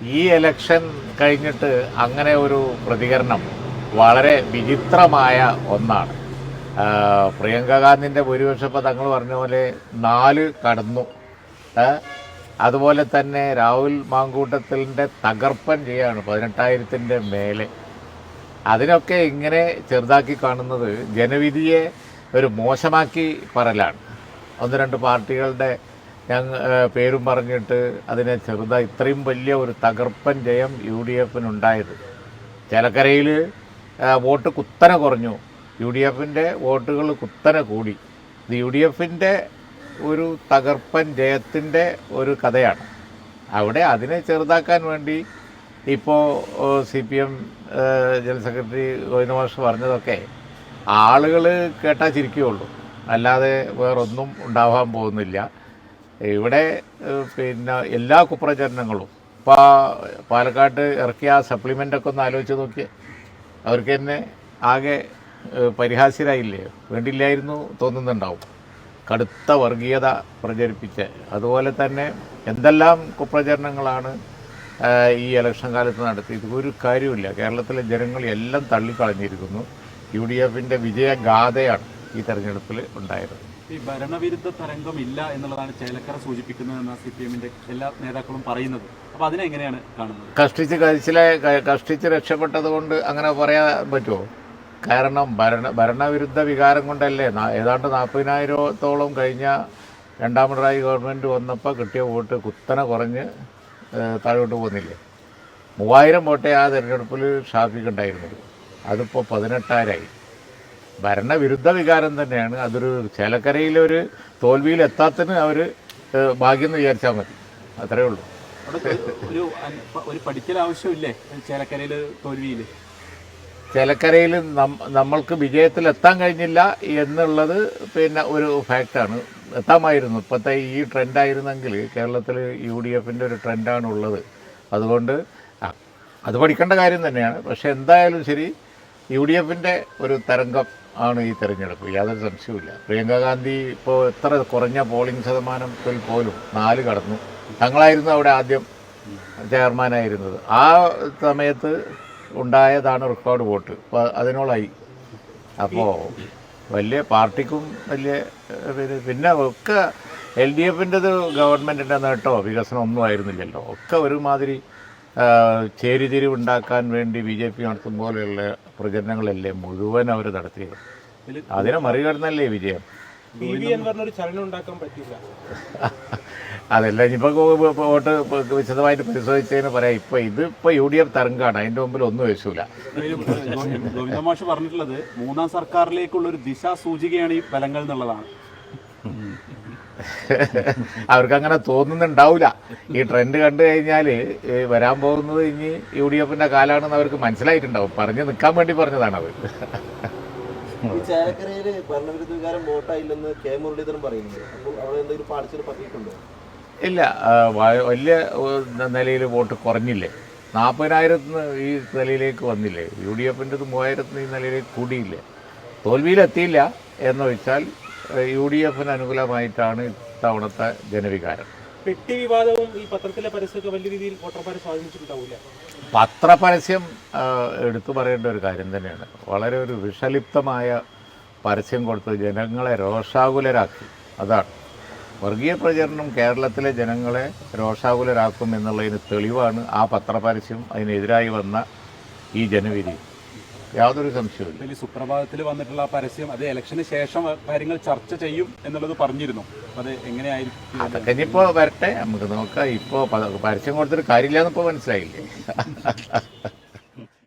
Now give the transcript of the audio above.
ഈ എലക്ഷൻ കഴിഞ്ഞിട്ട് അങ്ങനെ ഒരു പ്രതികരണം വളരെ വിചിത്രമായ ഒന്നാണ്. പ്രിയങ്ക ഗാന്ധിന്റെ ഭൂരിപക്ഷപ്പോൾ തങ്ങൾ പറഞ്ഞ പോലെ നാല് കടന്നു. അതുപോലെ തന്നെ രാഹുൽ മാങ്കൂട്ടത്തിന്റെ തകർപ്പൻ ചെയ്യാണ് പതിനെട്ടായിരത്തിന്റെ മേലെ. അതിനൊക്കെ ഇങ്ങനെ ചെറുതാക്കി കാണുന്നത് ജനവിധിയെ ഒരു മോശമാക്കി പറലാണ് ഒന്ന് രണ്ട് പാർട്ടികളുടെ ഞങ്ങ ഏഹ് പേരും പറഞ്ഞിട്ട് അതിനെ ചെറുതായി ഇത്രയും വലിയ ഒരു തകർപ്പൻ ജയം യു ഡി എഫിനുണ്ടായത്. ചേലക്കരയിൽ വോട്ട് കുത്തനെ കുറഞ്ഞു. യു ഡി എഫിന്റെ വോട്ടുകൾ കുത്തനെ കൂടി. ഇത് യു ഡി എഫിന്റെ ഒരു തകർപ്പൻ ജയത്തിന്റെ ഒരു കഥയാണ്. അവിടെ അതിനെ ചെറുതാക്കാൻ വേണ്ടി ഇപ്പോൾ C P M general secretary Govinda മാഷ് പറഞ്ഞതൊക്കെ ആളുകൾ കേട്ടാൽ ചിരിക്കുകയുള്ളൂ അല്ലാതെ വേറൊന്നും ഉണ്ടാവാൻ പോകുന്നില്ല. ഇവിടെ പിന്നെ എല്ലാ കുപ്രചരണങ്ങളും. ഇപ്പോൾ പാലക്കാട്ട് ഇറക്കിയ ആ സപ്ലിമെന്റൊക്കെ ഒന്ന് ആലോചിച്ച് നോക്കി അവർക്ക് തന്നെ ആകെ പരിഹാസ്യരായില്ലേ? വേണ്ടില്ലായിരുന്നു തോന്നുന്നുണ്ടാവും. കടുത്ത വർഗീയത പ്രചരിപ്പിച്ച്. അതുപോലെ തന്നെ എന്തെല്ലാം കുപ്രചരണങ്ങളാണ് ഈ ഇലക്ഷൻ കാലത്ത് നടത്തിയത്? ഒരു കാര്യമില്ല കേരളത്തിലെ ജനങ്ങൾ എല്ലാം തള്ളിക്കളഞ്ഞിരിക്കുന്നു. യു ഡി എഫിന്റെ വിജയഗാഥയാണ്. ഈ തെരഞ്ഞെടുപ്പിൽ ഉണ്ടായത്. ഈ ഭരണവിരുദ്ധ തരംഗം ഇല്ല എന്നുള്ളതാണ് ചേലക്കര സൂചിപ്പിക്കുന്നതെന്ന സി പി എമ്മിന്റെ എല്ലാ നേതാക്കളും പറയുന്നത്. അപ്പൊ അതിനെ എങ്ങനെയാണ് കാണുന്നത്? കഷ്ടിച്ച് കഴിച്ചിലെ കഷ്ടിച്ച് രക്ഷപ്പെട്ടത് കൊണ്ട് അങ്ങനെ പറയാൻ പറ്റുമോ? കാരണം ഭരണ ഭരണവിരുദ്ധ വികാരം കൊണ്ടല്ലേ ഏതാണ്ട് നാൽപ്പതിനായിരത്തോളം കഴിഞ്ഞ രണ്ടാം പിണറായി ഗവൺമെന്റ് വന്നപ്പോൾ കിട്ടിയ വോട്ട് കുത്തനെ കുറഞ്ഞ് താഴോട്ട് പോകുന്നില്ലേ മൂവായിരം വോട്ടേ ആ തെരഞ്ഞെടുപ്പിൽ ഷാഫിക്ക് ഉണ്ടായിരുന്നത് അതിപ്പോൾ പതിനെട്ടായിരമായി ഭരണവിരുദ്ധ വികാരം തന്നെയാണ്. അതൊരു ചേലക്കരയിലൊരു തോൽവിയിൽ എത്താത്തതിന് അവർ ഭാഗ്യം എന്ന് വിചാരിച്ചാൽ മതി. അത്രേ ഉള്ളൂ. ഒരു ഒരു പഠിക്കൽ ആവശ്യമില്ലേ ചേലക്കരയിൽ തോൽവിയിൽ ചേലക്കരയിൽ നമ്മൾക്ക് വിജയത്തിൽ എത്താൻ കഴിഞ്ഞില്ല എന്നുള്ളത് പിന്നെ ഒരു ഫാക്റ്റാണ്. എത്താമായിരുന്നു. ഇപ്പോഴത്തെ ഈ ട്രെൻഡായിരുന്നെങ്കിൽ കേരളത്തിൽ യു ഡി എഫിന്റെ ഒരു ട്രെൻഡാണ് ഉള്ളത് അതുകൊണ്ട് അത് പഠിക്കേണ്ട കാര്യം തന്നെയാണ്. പക്ഷേ എന്തായാലും ശരി യു ഡി എഫിന്റെ ഒരു തരംഗം ആണ് ഈ തെരഞ്ഞെടുപ്പ്. യാതൊരു സംശയവുമില്ല. പ്രിയങ്ക ഗാന്ധി ഇപ്പോൾ എത്ര കുറഞ്ഞ പോളിംഗ് ശതമാനത്തിൽ പോലും നാല് കടന്നു. തങ്ങളായിരുന്നു അവിടെ ആദ്യം ചെയർമാനായിരുന്നത്. ആ സമയത്ത് ഉണ്ടായതാണ് റെക്കോർഡ് വോട്ട്. അപ്പോൾ അതിനോളായി. അപ്പോൾ വലിയ പാർട്ടിക്കും വലിയ പിന്നെ ഒക്കെ എൽ ഡി എഫിന്റെത് ഗവൺമെന്റിന്റെ നേട്ടോ വികസനം ഒന്നും ആയിരുന്നില്ലല്ലോ. ഒക്കെ ഒരുമാതിരി ചേരിതിരിവുണ്ടാക്കാൻ വേണ്ടി ബി ജെ പി നടത്തും പോലെയുള്ള പ്രചരണങ്ങളല്ലേ മുഴുവൻ അവർ നടത്തിയത്? അതിനെ മറികടന്നല്ലേ വിജയം? അതല്ല ഇനിയിപ്പോൾ വോട്ട് വിശദമായിട്ട് പരിശോധിച്ചതിന് പറയാം. ഇപ്പൊ ഇത് ഇപ്പൊ യു ഡി എഫ് തരംഗാണ്. അതിന്റെ മുമ്പിൽ ഒന്നും വെച്ചില്ല ഗോവിന്ദമാഷ് പറഞ്ഞിട്ടുള്ളത് മൂന്നാം സർക്കാരിലേക്കുള്ള ഒരു ദിശാസൂചികയാണ് ഈ ഫലങ്ങൾ എന്നുള്ളതാണ്. അവർക്ക് അങ്ങനെ തോന്നുന്നുണ്ടാവില്ല ഈ ട്രെൻഡ് കണ്ടു കഴിഞ്ഞാൽ വരാൻ പോകുന്നത് ഇനി യു ഡി എഫിന്റെ കാലാണെന്ന് അവർക്ക് മനസ്സിലായിട്ടുണ്ടാവും. പറഞ്ഞു നിൽക്കാൻ വേണ്ടി പറഞ്ഞതാണത്. ഈ ചേലക്കരയിൽ ഭരണവിരുദ്ധ വികാരം വോട്ടായില്ലെന്ന് കെ മുരളീധരൻ പറയുന്നുണ്ട്. അപ്പോൾ അവിടെ എന്തെങ്കിലും പാടിച്ചിട്ട് പറ്റിയിട്ടുണ്ടോ? ഇല്ല വലിയ നിലയിൽ വോട്ട് കുറഞ്ഞില്ലേ. നാൽപ്പതിനായിരത്തിന് ഈ നിലയിലേക്ക് വന്നില്ലേ. യു ഡി എഫിന്റെത് മൂവായിരത്തിന് ഈ നിലയിലേക്ക് കൂടിയില്ലേ. തോൽവിയിലെത്തിയില്ല എന്ന് വെച്ചാൽ യു ഡി എഫിന് അനുകൂലമായിട്ടാണ് ഇത്തവണത്തെ ജനവികാരം. പെട്ടി വിവാദവും ഈ പത്രത്തിലെ പരസ്യമൊക്കെ വലിയ രീതിയിൽ വോട്ടർമാരെ സ്വാധീനിച്ചിട്ടുണ്ടാവില്ല പത്രപരസ്യം എടുത്തു പറയേണ്ട ഒരു കാര്യം തന്നെയാണ്. വളരെ ഒരു വിഷലിപ്തമായ പരസ്യം കൊടുത്ത് ജനങ്ങളെ രോഷാകുലരാക്കി. അതാണ്. വർഗീയ പ്രചരണം കേരളത്തിലെ ജനങ്ങളെ രോഷാകുലരാക്കും എന്നുള്ളതിന് തെളിവാണ് ആ പത്രപരസ്യം അതിനെതിരായി വന്ന ഈ ജനവിധി. യാതൊരു സംശയവുമില്ല. ഇതിൽ സുപ്രഭാതത്തിൽ വന്നിട്ടുള്ള ആ പരസ്യം അത് ഇലക്ഷന് ശേഷം കാര്യങ്ങൾ ചർച്ച ചെയ്യും എന്നുള്ളത് പറഞ്ഞിരുന്നു. അത് എങ്ങനെയായിരിക്കും? അതൊക്കെ ഇനിയിപ്പോൾ വരട്ടെ. നമുക്ക് നോക്കാം. ഇപ്പോ പരസ്യം കൊടുത്തിട്ട് കാര്യമില്ലാന്നിപ്പോ മനസ്സിലായില്ലേ?